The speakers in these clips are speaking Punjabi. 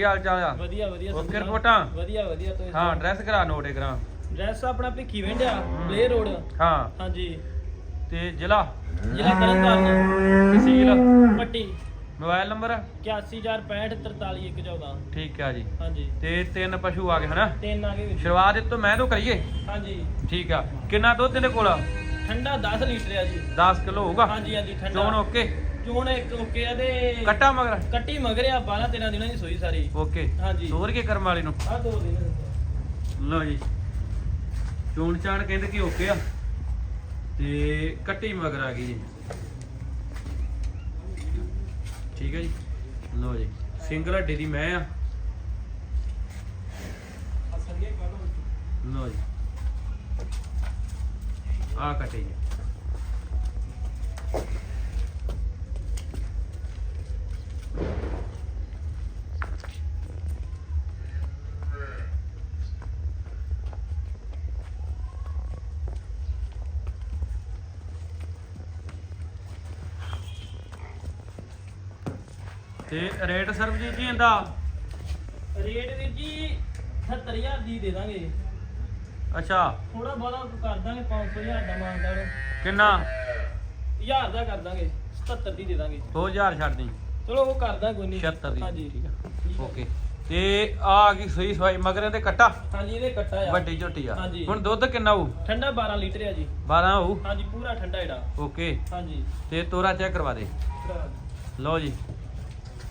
ਕੀ ਹਾਲ ਚਾਲ ਆ? ਵਧੀਆ ਵਧੀਆ ਓਕੇ ਸੰਧੂ ਰਿਪੋਰਟਾਂ? ਵਧੀਆ ਵਧੀਆ ਤੁਸੀਂ ਹਾਂ ਐਡਰੈਸ ਕਰਾ ਨੋਟ ਕਰਾਂ। ਡਰੈਸ ਆਪਣਾ ਭਿੱਖੀ ਵੰਡਿਆ ਪਲੇ ਰੋਡ ਹਾਂ। ਹਾਂਜੀ। ਤੇ ਜ਼ਿਲ੍ਹਾ? ਜ਼ਿਲ੍ਹਾ ਤਰਨਤਾਰਨ। ਤਹਿਸੀਲ? ਪੱਟੀ। Mobile number? 8165433114 ਠੀਕ ਆ ਜੀ। ਹਾਂਜੀ। ਤੇ ਤਿੰਨ ਪਸ਼ੂ ਆ ਗਏ ਹਨਾ? ਤਿੰਨ ਆ ਗਏ। ਵਿੱਚ। ਸ਼ੁਰੂਆਤ ਇਹ ਤੋਂ ਮੈਂ ਤੋਂ ਕਰੀਏ? ਹਾਂਜੀ। ਠੀਕ ਆ। ਕਿੰਨਾ ਦੁੱਧ ਇਹਦੇ ਕੋਲ? ਠੰਡਾ 10 ਲੀਟਰ ਆ ਜੀ। 10 ਕਿਲੋ ਹੋਊਗਾ? ਹਾਂਜੀ ਹਾਂਜੀ ਠੰਡਾ। ਚੋਣ ਓਕੇ? ਚੋਣ ਇੱਕ ਓਕੇ ਆ ਤੇ ਕੱਟਾ ਮਗਰ? ਕੱਟੀ ਮਗਰਿਆ 12 13 ਦਿਨਾਂ ਦੀ ਸੋਈ ਸਾਰੀ। ਓਕੇ। ਹਾਂਜੀ। ਤੋਰ ਕੇ ਕਰਮ ਵਾਲੀ ਨੂੰ? ਆ ਦੋ ਦਿਨ ਲਓ ਜੀ। ਚੋਣ ਚਾਣ ਕਹਿੰਦੇ ਕਿ ਓਕੇ ਆ। ਤੇ ਕੱਟੀ ਮਗਰ ਆ ਗਈ ਜੀ। ਠੀਕ ਹੈ ਜੀ। ਲਓ ਜੀ। ਸਿੰਗਲ ਹੱਡੀ ਦੀ ਮੈਂ ਆ। ਲਓ ਜੀ। ਆ ਕੱਟੀ ਜੀ। ਤੇ ਰੇਟ ਸਰਬਜੀਤ ਜੀ ਇਹਦਾ? ਰੇਟ ਵੀਰ ਜੀ 70000 ਦੀ ਦੇ ਦਾਂਗੇ। ਅੱਛਾ। ਥੋੜਾ ਬਹੁਤਾ ਕਰ ਦਾਂਗੇ 500000 ਦਾ ਮਾਨਦਾਰ ਕਿੰਨਾ? 1000 ਦਾ ਕਰ ਦਾਂਗੇ 77 ਦੀ ਦੇ ਦਾਂਗੇ। 2000 ਛੱਡ ਦੀ ਚਲੋ ਉਹ ਕਰ ਦਾਂ ਕੋਈ ਨਹੀਂ 76 ਦੀ। ਹਾਂਜੀ। ਠੀਕ ਆ। ਓਕੇ। ਤੇ ਆ ਆ ਗਈ ਸਹੀ ਸਵਾਈ ਮਗਰ ਇਹਦੇ ਕੱਟਾ? ਹਾਂਜੀ ਇਹਦੇ ਕੱਟਾ ਆ। ਵੱਡੀ ਝੋਟੀ ਆ। ਹਾਂਜੀ। ਹੁਣ ਦੁੱਧ ਕਿੰਨਾ ਹੋਊ? ਠੰਡਾ 12 ਲੀਟਰ ਆ ਜੀ। 12 ਹੋਊ? ਹਾਂਜੀ ਪੂਰਾ ਠੰਡਾ ਇਹਦਾ। ਓਕੇ। ਹਾਂਜੀ। ਤੇ ਤੋਰਾ ਚੈੱਕ ਕਰਵਾ ਦੇ। ਲਓ ਜੀ।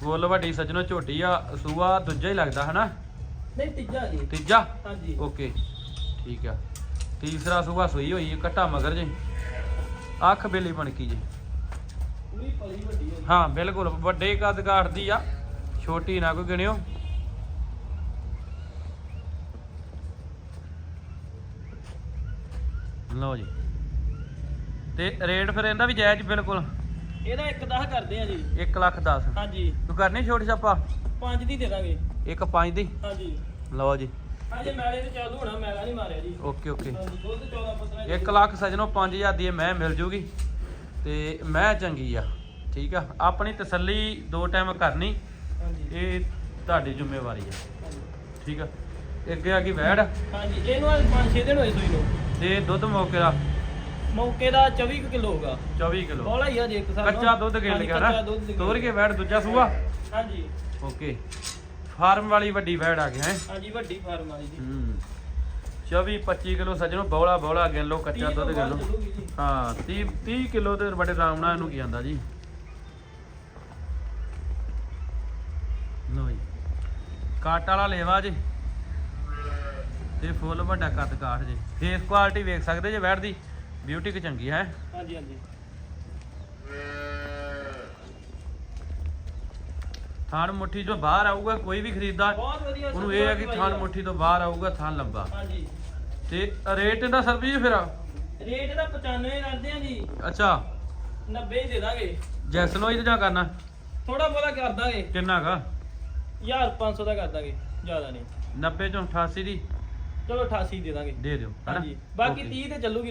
ਬੋਲ ਵੱਡੀ ਸੱਜਣੋ ਝੋਟੀ ਆ ਸੂਆ ਦੂਜਾ ਹੀ ਲੱਗਦਾ ਹਨਾ? ਨਹੀਂ ਤੀਜਾ ਜੀ। ਤੀਜਾ? ਹਾਂਜੀ। ਓਕੇ। ਠੀਕ ਆ। ਤੀਸਰਾ ਸੂਆ ਸੂਈ ਹੋਈ ਕੱਟਾ ਮਗਰ ਜੀ। ਅੱਖ ਬੇਲੀ ਬਣਕੀ ਜੀ। ਪੂਰੀ ਪਲੀ ਵੱਡੀ ਹੈ ਹਾਂ ਬਿਲਕੁਲ। ਵੱਡੇ ਕੱਦ ਕਾਠਦੀ ਆ। ਛੋਟੀ ਨਾ ਕੋਈ ਗਿਣਿਓ। ਲਓ ਜੀ। ਤੇ ਰੇਟ ਫਿਰ ਇਹਦਾ ਵੀ ਜਾਇਜ਼ ਬਿਲਕੁਲ। ਇਹਦਾ ਇੱਕ 10 ਕਰਦੇ ਆ ਜੀ। 1 ਲੱਖ 10 ਹਾਂਜੀ। ਤੂੰ ਕਰਨੀ ਛੋਟੀ ਛਾਪਾ? 5 ਦੀ ਦੇ ਦਾਂਗੇ। ਇੱਕ 5 ਦੀ? ਹਾਂਜੀ। ਲਓ ਜੀ। ਹਾਂਜੀ ਮੈਲੇ ਤੇ ਚਾਲੂ ਹੋਣਾ ਮੈਲਾ ਨਹੀਂ ਮਾਰਿਆ ਜੀ। Okay okay. ਹਾਂਜੀ ਦੁੱਧ 14 15 1 ਲੱਖ ਸਜਣੋ 5000 ਦੀ ਇਹ ਮੈਂ ਮਿਲ ਜੂਗੀ। ਤੇ ਮੈਂ ਚੰਗੀ ਆ ਠੀਕ ਆ? ਆਪਣੀ ਤਸੱਲੀ ਦੋ ਟਾਈਮ ਕਰਨੀ ਹਾਂਜੀ। ਇਹ ਤੁਹਾਡੀ ਜ਼ਿੰਮੇਵਾਰੀ ਆ। ਠੀਕ ਆ? ਅੱਗੇ ਆ ਗਈ ਵੈੜ। ਹਾਂਜੀ ਇਹਨੂੰ ਅੱਜ 5-6 ਦਿਨ ਹੋਏ ਸੂਈ ਨੂੰ। ਤੇ ਦੁੱਧ ਮੌਕੇ ਦਾ? ਮੌਕੇ ਦਾ 24 ਕੁ ਕਿਲੋ ਹੋਗਾ 24 ਕਿਲੋ। ਬੋਲਾ ਹੀ ਆ ਜੀ ਇੱਕ ਸਾਲ ਕੱਚਾ ਦੁੱਧ ਗਿਣ ਗਿਆ ਨਾ? ਤੋਰ ਕੇ ਵੈੜ ਦੂਜਾ ਸੂਆ। ਹਾਂਜੀ। ਓਕੇ। ਫਾਰਮ ਵਾਲੀ ਵੱਡੀ ਵੈੜ ਆ ਗਿਆ ਹੈ? ਹਾਂਜੀ ਵੱਡੀ ਫਾਰਮ ਵਾਲੀ ਜੀ। ਹੂੰ। 24 25 ਕਿਲੋ ਸਜਣੋ ਬੌਲਾ ਬੌਲਾ ਗਿਣ ਲਓ ਕੱਚਾ 30 ਤੋਂ ਦੁੱਧ ਗਿਣ ਲਓ। ਹਾਂ 30 30 ਕਿਲੋ ਤੇ ਬੜੇ ਆਰਾਮ ਨਾਲ ਇਹਨੂੰ ਕੀ ਆਂਦਾ ਜੀ? ਲੋ ਜੀ। ਕਾਟ ਵਾਲਾ ਲੇਵਾ ਜੀ। ਤੇ ਫੁੱਲ ਵੱਡਾ ਕੱਦ ਕਾਠ ਜੀ। ਫੇਸ ਕੁਆਲਿਟੀ ਵੇਖ ਸਕਦੇ ਜੇ ਬੈਠ ਦੀ? ਬਿਊਟੀ ਕਿ ਚੰਗੀ ਹੈ। ਹਾਂਜੀ ਹਾਂਜੀ। ਥਾਣ ਮੁੱਠੀ ਜੋ ਬਾਹਰ ਆਊਗਾ ਕੋਈ ਵੀ ਖਰੀਦਦਾ ਬਹੁਤ ਵਧੀਆ ਉਹਨੂੰ ਇਹ ਹੈ ਕਿ ਥਾਣ ਮੁੱਠੀ ਤੋਂ ਬਾਹਰ ਆਊਗਾ ਥਾਣ ਲੰਬਾ। ਹਾਂਜੀ। ਤੇ ਰੇਟ ਇਹਦਾ ਸਰ ਵੀ ਫਿਰ? ਰੇਟ ਦਾ 95 ਕਰਦੇ ਆ ਜੀ। ਅੱਛਾ। 90 ਹੀ ਦੇ ਦਾਂਗੇ। ਜੈਸਨੋ ਹੀ ਜਾਂ ਕਰਨਾ। ਥੋੜਾ ਬਹੁਤਾ ਕਰ ਦਾਂਗੇ। ਕਿੰਨਾ ਗਾ 1500 ਦਾ ਕਰ ਦਾਂਗੇ ਜ਼ਿਆਦਾ ਨਹੀਂ। 90 ਚੋਂ 88 ਦੀ? ਚਲੋ 88 ਦੇ ਦਾਂਗੇ। ਦੇ ਦਿਓ ਹਾਂਜੀ। ਬਾਕੀ Okay. 30 ਤੇ ਚੱਲੂਗੀ।